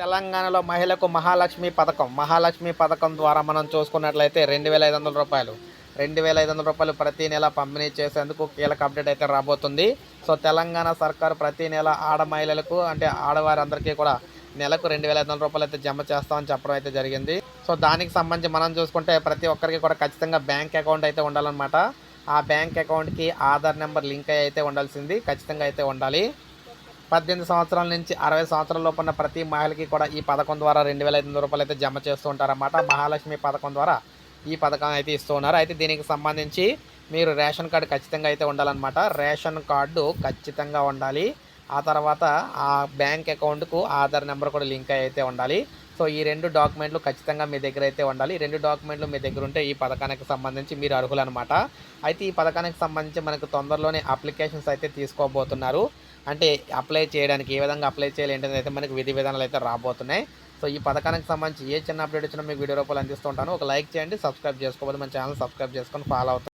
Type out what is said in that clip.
తెలంగాణలో మహిళకు మహాలక్ష్మి పథకం. మహాలక్ష్మి పథకం ద్వారా మనం చూసుకున్నట్లయితే రెండు వేల ఐదు వందల రూపాయలు. రెండు వేల ఐదు వందల రూపాయలు ప్రతి నెల పంపిణీ చేసేందుకు కీలక అప్డేట్ అయితే రాబోతుంది. సో తెలంగాణ సర్కారు ప్రతి నెల ఆడ మహిళలకు అంటే ఆడవారందరికీ కూడా నెలకు రెండు వేల ఐదు వందల రూపాయలు అయితే జమ చేస్తామని చెప్పడం అయితే జరిగింది. సో దానికి సంబంధించి మనం చూసుకుంటే ప్రతి ఒక్కరికి కూడా ఖచ్చితంగా బ్యాంక్ అకౌంట్ అయితే ఉండాలన్నమాట. ఆ బ్యాంక్ అకౌంట్కి ఆధార్ నెంబర్ లింక్ అయితే ఉండాల్సింది. ఖచ్చితంగా అయితే ఉండాలి. పద్దెనిమిది సంవత్సరాల నుంచి అరవై సంవత్సరాల లోపు ఉన్న ప్రతి మహిళకి కూడా ఈ పథకం ద్వారా రెండు వేల ఐదు వందల రూపాయలు అయితే జమ చేస్తూ ఉంటారన్నమాట. మహాలక్ష్మి పథకం ద్వారా ఈ పథకం అయితే ఇస్తూ ఉన్నారు. అయితే దీనికి సంబంధించి మీరు రేషన్ కార్డు ఖచ్చితంగా అయితే ఉండాలన్నమాట. రేషన్ కార్డు ఖచ్చితంగా ఉండాలి. ఆ తర్వాత ఆ బ్యాంక్ అకౌంట్కు ఆధార్ నెంబర్ కూడా లింక్ అయితే ఉండాలి. సో ఈ రెండు డాక్యుమెంట్లు ఖచ్చితంగా మీ దగ్గర అయితే ఉండాలి. రెండు డాక్యుమెంట్లు మీ దగ్గర ఉంటే ఈ పథకానికి సంబంధించి మీరు అర్హులు అనమాట అయితే ఈ పథకానికి సంబంధించి మనకు తొందరలోనే అప్లికేషన్స్ అయితే తీసుకోబోతున్నారు. అంటే అప్లై చేయడానికి ఏ విధంగా అప్లై చేయాలి ఏంటనేది అయితే మనకి విధి విధానాలు అయితే రాబోతున్నాయి. సో ఈ పథకానికి సంబంధించి ఏ చిన్న అప్డేట్ వచ్చినా మీకు వీడియో రూపాయలు అందిస్తూ ఉంటాను. ఒక లైక్ చేయండి సబ్స్క్రైబ్ చేసుకోవాలి మన ఛానల్ సబ్స్క్రైబ్ చేసుకొని ఫాలో అవుతుంది